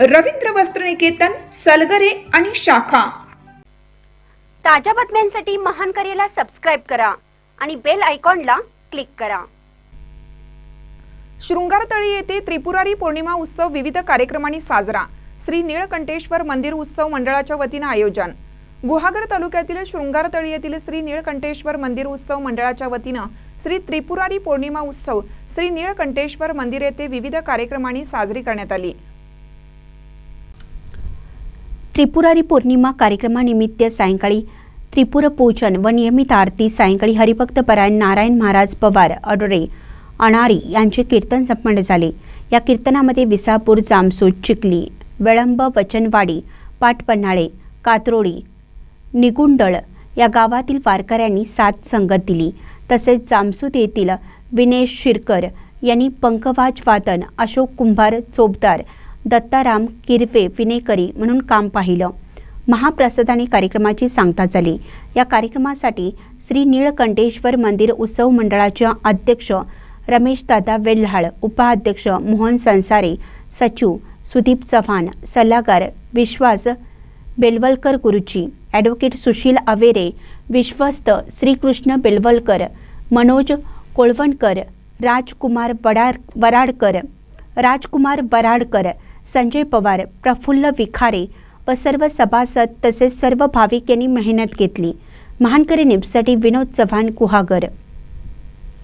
रवींद्र वस्त्रनिकेतन सलगरे आणि शाखा. ताज्या बातम्यांसाठी महान करेला सबस्क्राईब करा आणि बेल आयकॉनला क्लिक करा. शृंगारतळी येथे त्रिपुरारी पौर्णिमा उत्सव विविध कार्यक्रमांनी साजरा. श्री निळकंठेश्वर मंदिर उत्सव मंडळाच्या वतीनं आयोजन. गुहागर तालुक्यातील शृंगारतळी येथील श्री निळकंठेश्वर मंदिर उत्सव मंडळाच्या वतीनं श्री त्रिपुरारी पौर्णिमा उत्सव श्री निळकंठेश्वर मंदिर येथे विविध कार्यक्रमांनी साजरी करण्यात आली. त्रिपुरारी पौर्णिमा कार्यक्रमानिमित्त सायंकाळी त्रिपुर पूजन व नियमित आरती सायंकाळी हरिभक्त परायण नारायण महाराज पवार अडोरे अणारी यांचे कीर्तन संपन्न झाले. या कीर्तनामध्ये विसापूर जामसूद चिखली वेळंब वचनवाडी पाटपन्हाळे कात्रोळी निगुंडळ या गावातील वारकऱ्यांनी साथ संगत दिली. तसेच जामसूत येथील विनेश शिरकर यांनी पंकवाज वादन अशोक कुंभार चोपदार दत्ताराम किरवे विनेकरी म्हणून काम पाहिलं. महाप्रसादाने कार्यक्रमाची सांगता झाली. या कार्यक्रमासाठी श्री नीळकंठेश्वर मंदिर उत्सव मंडळाच्या अध्यक्ष रमेशदादा वेल्हाळ उपाध्यक्ष मोहन संसारे सचिव सुदीप चव्हाण सल्लागार विश्वास बेलवलकर गुरुजी ॲडव्होकेट सुशील अवेरे विश्वस्त श्रीकृष्ण बेलवलकर मनोज कोळवणकर राजकुमार वडार वराडकर राजकुमार वराडकर संजय पवार प्रफुल्ल विखारे व सर्व सभासद तसेच सर्व भाविक यांनी मेहनत घेतली. महानकरी निपसाठी विनोद चव्हाण कुहागर